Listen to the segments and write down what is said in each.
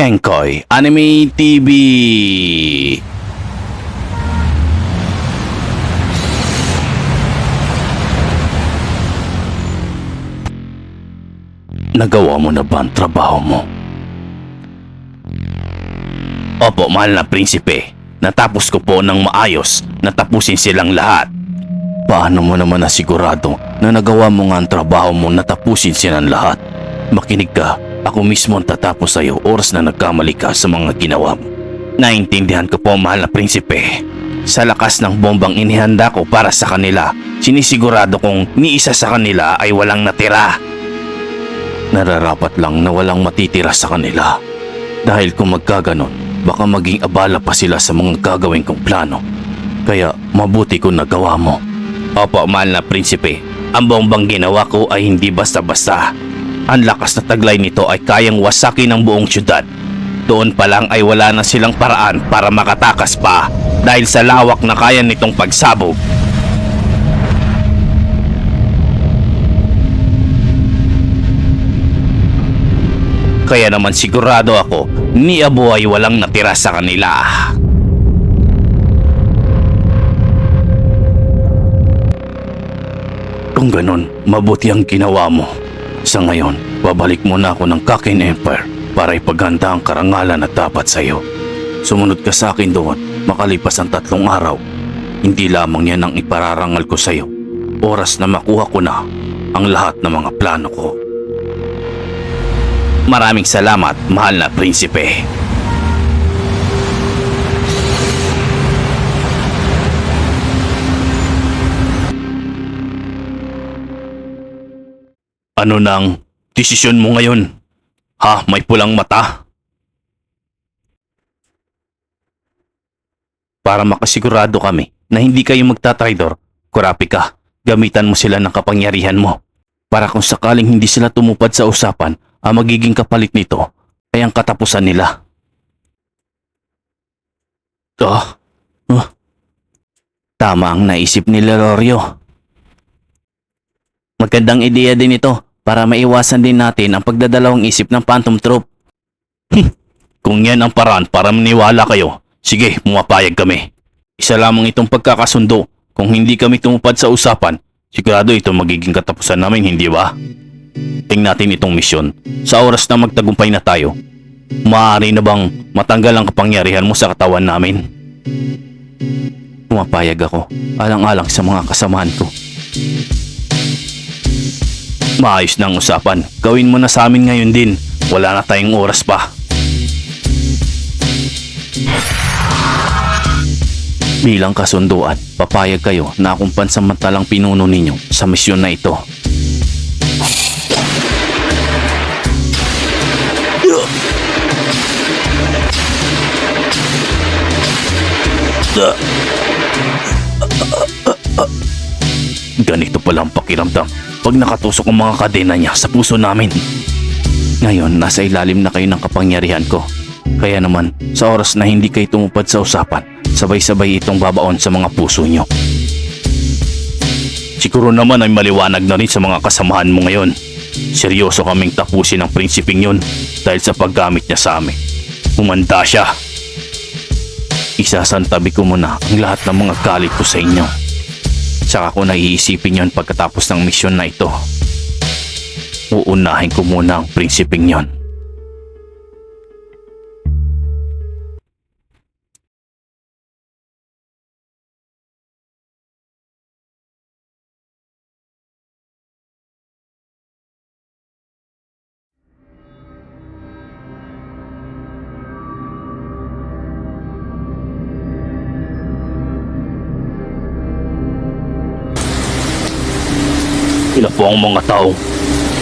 Kenkoy Anime TV. Nagawa mo na ba ang trabaho mo? Opo, mahal na prinsipe. Natapos ko po ng maayos. Natapusin silang lahat. Paano mo naman nasigurado na nagawa mo nga ang trabaho mo natapusin silang lahat? Makinig ka, ako mismo ang tatapos sa'yo oras na nagkamali ka sa mga ginawa mo. Naintindihan ko po mahal na prinsipe. Sa lakas ng bombang inihanda ko para sa kanila, sinisigurado kong ni isa sa kanila ay walang natira. Nararapat lang na walang matitira sa kanila. Dahil kung magkaganon, baka maging abala pa sila sa mga gagawin kong plano. Kaya mabuti kung nagawa mo. Opo, mahal na prinsipe. Ang bombang ginawa ko ay hindi basta-basta. Ang lakas na taglay nito ay kayang wasakin ng buong syudad. Doon pa lang ay wala na silang paraan para makatakas pa dahil sa lawak na kaya nitong pagsabog. Kaya naman sigurado ako, ni Abo ay walang natira sa kanila. Kung ganun, mabuti ang ginawa mo. Sa ngayon, babalik muna ako ng Kakin Empire para ipaghanda ang karangalan na dapat sa iyo. Sumunod ka sa akin doon makalipas ang tatlong araw. Hindi lamang yan ang ipararangal ko sa iyo. Oras na makuha ko na ang lahat ng mga plano ko. Maraming salamat, mahal na prinsipe. Ano nang desisyon mo ngayon? Ha, may pulang mata? Para makasigurado kami na hindi kayo magtatraidor, kurapi ka, gamitan mo sila ng kapangyarihan mo. Para kung sakaling hindi sila tumupad sa usapan, ang magiging kapalit nito ay ang katapusan nila. Ah, ah. Tama ang naisip ni Lorio. Magandang ideya din ito para maiwasan din natin ang pagdadalawang isip ng Phantom Troop. Kung yan ang paraan para maniwala kayo, sige, pumapayag kami. Isa lamang itong pagkakasundo. Kung hindi kami tumupad sa usapan, sigurado ito magiging katapusan namin, hindi ba? Tingnan natin itong misyon. Sa oras na magtagumpay na tayo, maaari na bang matanggal ang kapangyarihan mo sa katawan namin? Pumapayag ako, alang-alang sa mga kasamahan ko. Maayos na ang usapan. Gawin mo na sa amin ngayon din. Wala na tayong oras pa. Bilang kasunduan, papayag kayo na akong pansamantalang pinuno ninyo sa misyon na ito. Ganito pala ang pakiramdam pag nakatusok ang mga kadena niya sa puso namin. Ngayon, nasa ilalim na kayo ng kapangyarihan ko. Kaya naman, sa oras na hindi kayo tumupad sa usapan, sabay-sabay itong babaon sa mga puso nyo. Siguro naman ay maliwanag na rin sa mga kasamahan mo ngayon. Seryoso kaming tapusin ang prinsiping yun dahil sa paggamit niya sa amin. Humanda siya. Isasantabi ko muna ang lahat ng mga galit ko sa inyo. Tsaka ko naiisipin yon pagkatapos ng misyon na ito. Uunahin ko muna ang prinsiping yon. Sila po ang mga tao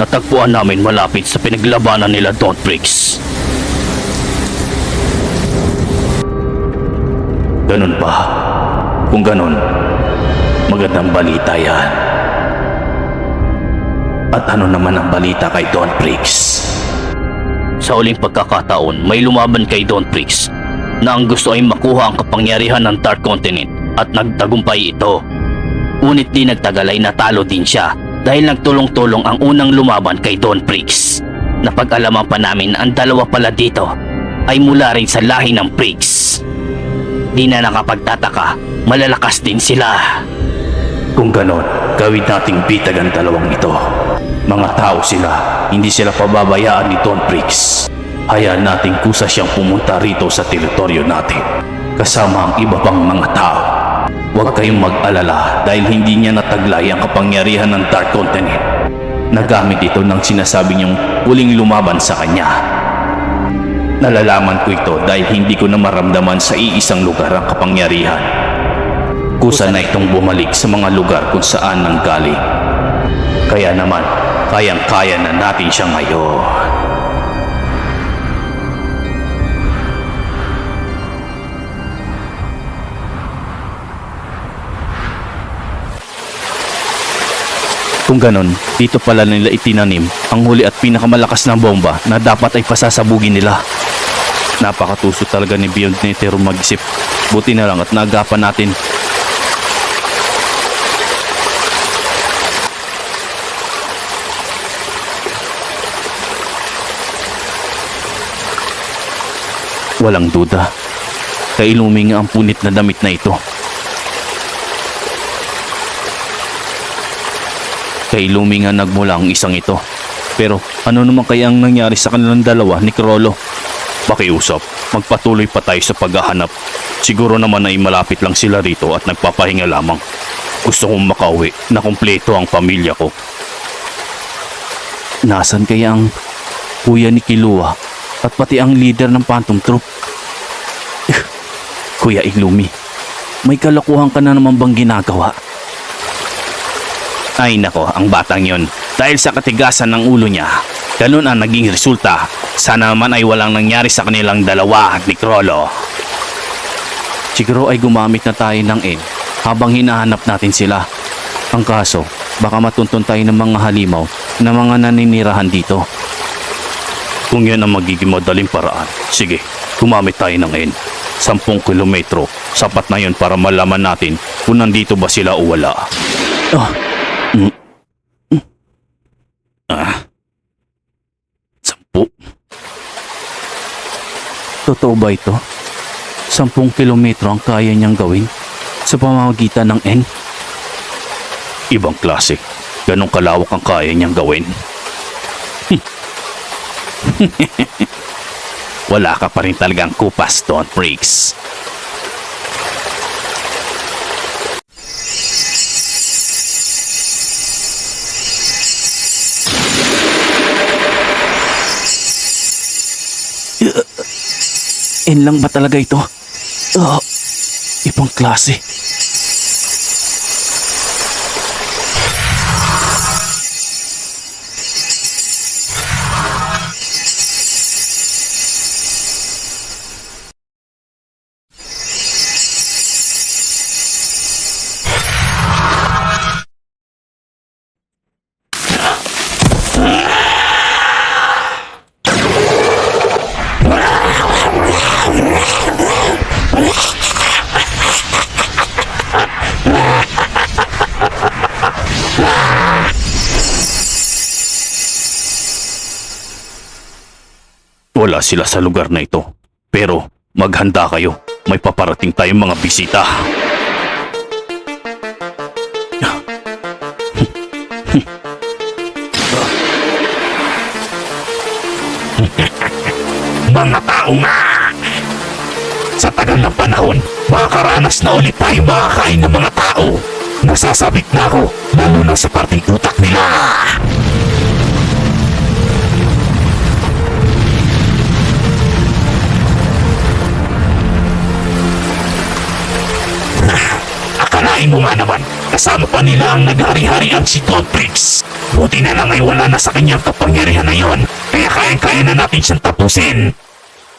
natagpuan namin malapit sa pinaglabanan nila Don Briggs. Ganun ba? Kung ganun, magandang balita yan. At ano naman ang balita kay Don Briggs? Sa uling pagkakataon, may lumaban kay Don Briggs na ang gusto ay makuha ang kapangyarihan ng Dark Continent at nagtagumpay ito. Ngunit di nagtagal ay natalo din siya dahil nagtulong-tulong ang unang lumaban kay Don Briggs. Napag-alaman pa namin na ang dalawa pala dito ay mula rin sa lahi ng Prigs. Di na nakapagtataka, malalakas din sila. Kung ganon, gawin nating bitag ang dalawang ito. Mga tao sila, hindi sila pababayaan ni Don Priggs. Hayaan nating kusa siyang pumunta rito sa teritoryo natin. Kasama ang iba pang mga tao. Huwag kayong mag-alala dahil hindi niya nataglay ang kapangyarihan ng Dark Continent. Nagamit ito ng sinasabi niyong huling lumaban sa kanya. Nalalaman ko ito dahil hindi ko na maramdaman sa iisang lugar ang kapangyarihan. Kusa na itong bumalik sa mga lugar kung saan nanggaling. Kaya naman, kayang-kaya na natin siya ngayon. Kung ganon, dito pala nila itinanim ang huli at pinakamalakas na bomba na dapat ay pasasabugin nila. Napakatuso talaga ni Beyond Netero mag-isip. Buti na lang at naagapan natin. Walang duda. Kay Luminga ang punit na damit na ito. Kay Luminga nagmula ang isang ito. Pero ano naman kaya ang nangyari sa kanilang dalawa ni Crollo? Pakiusap, magpatuloy pa tayo sa paghahanap. Siguro naman ay malapit lang sila rito at nagpapahinga lamang. Gusto kong makauwi na kumpleto ang pamilya ko. Nasaan kaya ang kuya ni Kilua at pati ang leader ng Phantom Troop? Kuya Iglumi, may kalokohan ka na naman bang ginagawa? Ay nako, ang batang yon. Dahil sa katigasan ng ulo niya, ganun ang naging resulta. Sana naman ay walang nangyari sa kanilang dalawa at ni Crollo. Siguro ay gumamit na tayo ng N habang hinahanap natin sila. Ang kaso, baka matuntun tayo ng mga halimaw na mga naninirahan dito. Kung yan ang magiging madaling paraan, sige, gumamit tayo ng N. Sampung kilometro, sapat na yun para malaman natin kung nandito ba sila o wala. Ah. Ah, sampu. Totoo ba ito? Sampung kilometro ang kaya niyang gawin sa pamamagitan ng N? Ibang klase. Ganong kalawak ang kaya niyang gawin. Wala ka pa rin talagang kupas, Don Freaks. N lang ba talaga ito? Ah, ibang klase. Wala sila sa lugar na ito. Pero maghanda kayo. May paparating tayong mga bisita. Mga tao nga! Sa tagal ng panahon, makakaranas na ulit tayo makakain ng mga tao. Nasasabik na ako, lalo na sa parting utak nila. Nga naman, kasama pa nila ang naghari-harian si Totrix. Buti na lang ay wala na sa kanyang kapangyarihan na yon, kaya kayang-kaya na natin siyang tapusin.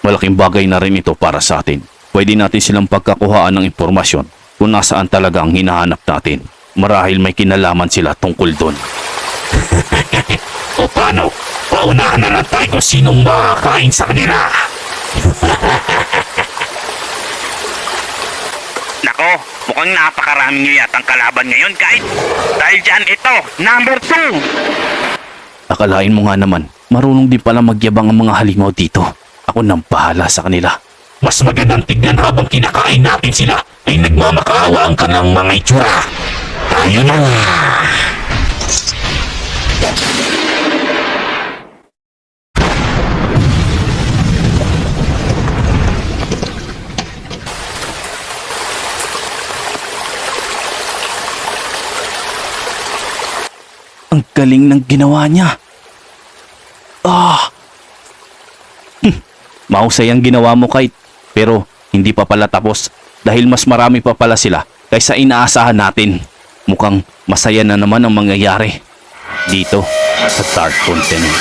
Malaking bagay na rin ito para sa atin. Pwede natin silang pagkakuhaan ng impormasyon kung nasaan talaga ang hinahanap natin. Marahil may kinalaman sila tungkol doon. O paano? Paunahan na lang tayo kung sinong makakain sa kanila. Nako, mukhang napakaraming nyo yatang kalaban ngayon kahit dahil dyan ito, number 2! Akalain mo nga naman, marunong din pala magyabang ang mga halimaw dito. Ako nang bahala sa kanila. Mas magandang tignan habang kinakain natin sila ay nagmamakaawa ang kanilang mga itsura. Tayo na! Ang galing ng ginawa niya. Ah! Hmm, Mahusay ang ginawa mo, Kite. Pero hindi pa pala tapos dahil mas marami pa pala sila kaysa inaasahan natin. Mukhang masaya na naman ang mangyayari dito sa Dark Continent.